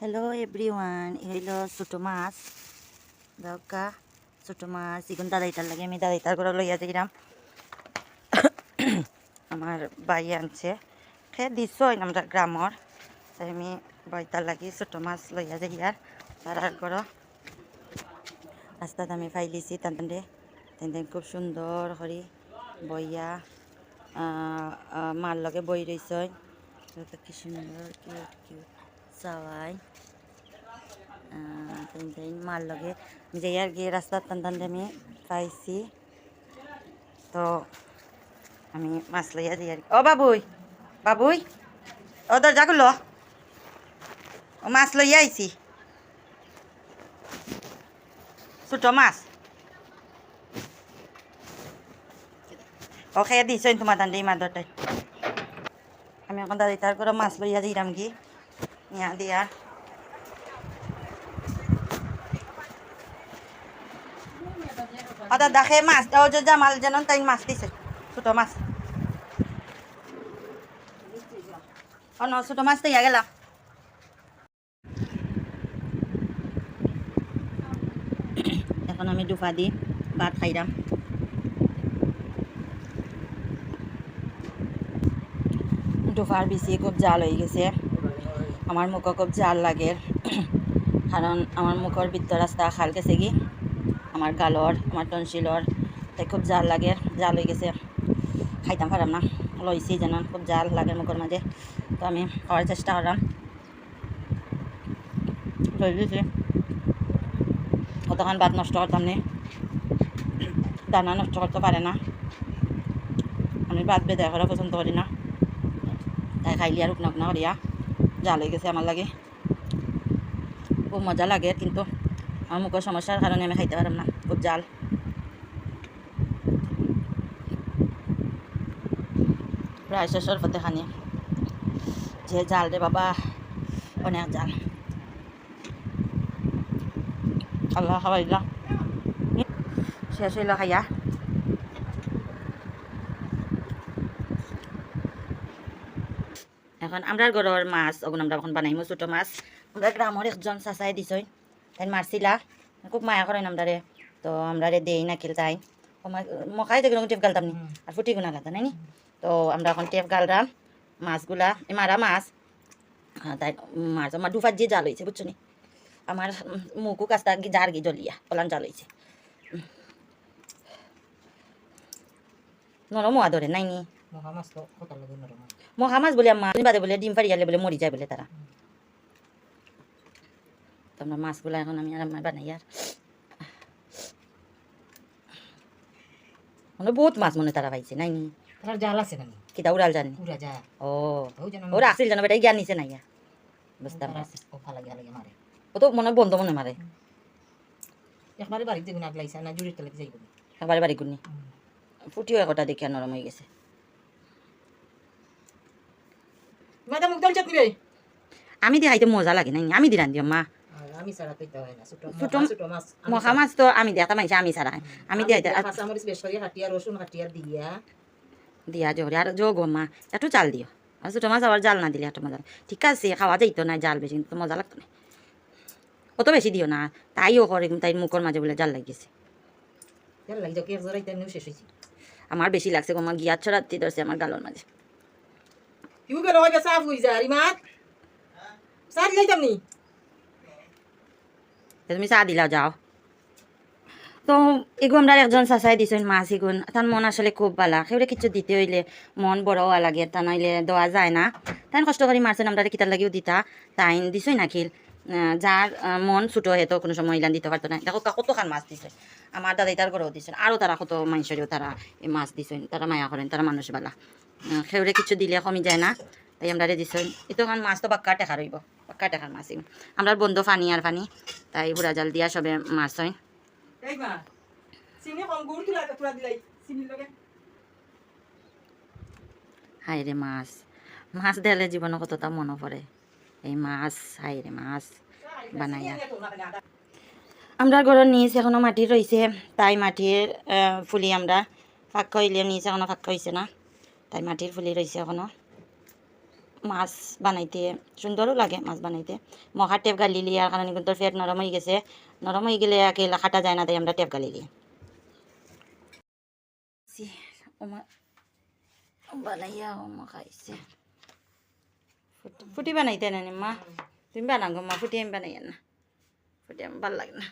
Hello everyone হইল ছোটো মাছ দরকা ছোটো মাছ ইগুন দাদাইটার লাগে আমি দাদাইটার করে লইয়া যাইরাম আমার বাই আনছে খেয়ে দিছ আমরা গ্রামর তাই আমি বাইতার লাগি ছোটো মাছ লইয়া যাইয়ার তারার করো রাস্তাত আমি ফাইলিছি তান্তে তেন খুব সুন্দর করে বইয়া মার লগে বই রইছ কি সুন্দর কিউট কিউট তেন মার লগে যে আর গিয়ে রাস্তার টান টান আমি পাইছি। তো আমি মাছ লইয়া দিই আর কি। ও বাবুই বাবুই। ও দরজা খুলো। ও মাছ লইয়া আইছি ছোট মাছ। ও খেয়ে দিছ তোমার দান্ডি মাদরটাই আমি এখন দাদি তার করে মাছ লইয়া দিলাম কি ইয়া দিয়া অদা দেখে মাছ ও যে জামাল যেন তাই মাছ দিছে ছোট মাছ ও ন ছোট মাছ দিয়া গেলাম এখন আমি দুফা দি ভাত খাইলাম দুফার বেশি খুব জাল হয়ে গেছে আমার মুখও খুব জাল লাগে। কারণ আমার মুখর ভিতর রাস্তা খাল গেছে কি? আমার গালর আমার টনশিলর তাই খুব জাল লাগে জাল হয়ে গেছে। খাইতাম পারাম না লইছি যেন খুব জাল লাগে মুখের মাঝে তো আমি খাওয়ার চেষ্টা দিছি কতক্ষণ ভাত নষ্ট করতাম নি। দানা নষ্ট করতে পারে না। আমি বেদা করা পছন্দ করি না। তাই খাইলি আর উকনা উকনা করিয়া জাল হয়ে গেছে আমার লাগে। খুব মজা লাগে কিন্তু। আমার মুখের সমস্যার কারণে আমি খাইতে পারলাম না। খুব জাল। প্রায় শেষের পথে খানি। যে জাল রে বাবা, অনেক জাল। আল্লাহ খাওয়াইলা শেষ হইল খাইয়া। এখন আমরার ঘরের মাছ ওগুন আমরা এখন বানাইমু ছোটো মাছ। আমরা গ্রামের একজন চাচাই দিছই তাই মারছিলা খুব মায়া করেন আমরারে তো আমরারে দেই না খেল তাই। মখাই দেখলাম টেপ গালতাম নি আর ফুটি গুনা গালতাম নাইনি? তো আমরা এখন টেপ গালরাম মাছগুলা মারা মাছ। তাই মাছ আমার দুফার যে জাল হয়েছে বুঝছ নি আমার মুখও কাছটা কি জার গি জ্বলিয়া পলান জাল হয়েছে নরম আদরে নাইনি? মহা মাছ তো কত লাগে নরম মহা মাছ বলে মা বাদে বলে ডিম ফাড়ি গেলে বলে মরি যায় বলে তারা তো আমরা মাছগুলো এখন আমি আর আমার বানাই আর মনে বহুত মাছ মনে তারা পাইছে নাই নি? তার জাল আছে নানি কিতা উড়াল জানি যা ও ওরা আসিল জানো বেটা জ্ঞান নিছে নাই ইয়া। বুঝতাম। ও ফালা গিয়া লাগে মারে ও তো মনে বন্ধ মনে মারে একবারে বাড়িতে দেখুন আগ না জুড়ির তলে যাইব একবারে বাড়ি গুনি ফুটিও একটা দেখি আর নরম হয়ে গেছে মাদা মুখ দল চাটনি রে আমি দিয়ে খাইতে মজা লাগে নাই? আমি দিলাম দিও মা। আমি সারা কইতে হয় না ছোট মাছ মহা মাছ তো আমি দেখা মাইছে আমি সারা আমি দিয়ে আর কাঁচা মরিচ বেশ করে হাটিয়া রসুন হাটিয়া দিয়া। দিয়া জোরে আর যোগ মা। একটু চাল দিও আর ছোটো মাছ আবার জাল না দিলে একটু মজা। ঠিক আছে খাওয়া যাইতো না জাল বেশি কিন্তু মজা লাগতো না অত বেশি দিও না তাইও করে তাই মুখর মাঝে বলে জাল লাগিয়েছে জাল লাগি জরাই তাই নিউ শেষ হইছি আমার বেশি লাগছে গো, আমার গিয়ার ছড়াতে ধরছে আমার গালোর মাঝে কিউ গেল হয় সাফ তুমি চা দিলাও যাও তো এগু আমরা একজন চাচাই দিছেন মাছ এগুন তার মন আসলে খুব বালা সেগুলো কিছু দিতে হইলে মন বড় লাগে তা নইলে দেওয়া যায় না তাই কষ্ট করে মারছেন আমরা কিতার লাগিও দিতা তাই দিছই নাকিল যার মন ছোটো হয়ে তো কোনো সময় ইলান দিতে পারতো না দেখো কতখান মাছ দিছে। আমার দাদাই তার ঘরেও দিছেন আরও তারা কত মানুষেরও তারা এই মাছ দিছেন তারা মায়া করেন তারা মানুষ বালা। সেউরে কিছু দিলে কমি যায় না। তাই আমরা দিছেন এতো খান মাছ তো বাক্কা টেকা রইব বাক্কা টেকার মাছ। আমরা বন্ধ ফানি আর ফানি। তাই বুড়া জাল দিয়া সবে মাছ হয়। হাই রে মাছ। মাছ দেখলে জীবনে কতটা মনে পড়ে এই মাছ হাই রে মাছ বানাইয়া। আমরা ঘরের নিচ এখনও মাটি রয়েছে তাই মাটির ফুলি আমরা ফাঁক হইলে নিচ এখনও ফাঁক হয়েছে না। তাই মাটির ফুলি রয়েছে এখনও। মাছ বানাইতে সুন্দরও লাগে মাছ বানাইতে। মহা টেপ গালি লিয়ার কারণে কিন্তু ফেট নরম হয়ে গেছে। নরম হয়ে গেলে আগে খাটা যায় না তাই আমরা টেপ গালি দিই বানাইয়া খাইছে। ফুটি বানাইতে না মা তুমি বানাগো মা ফুটি আমি বানাই না ফুটি আমার ভালো লাগে না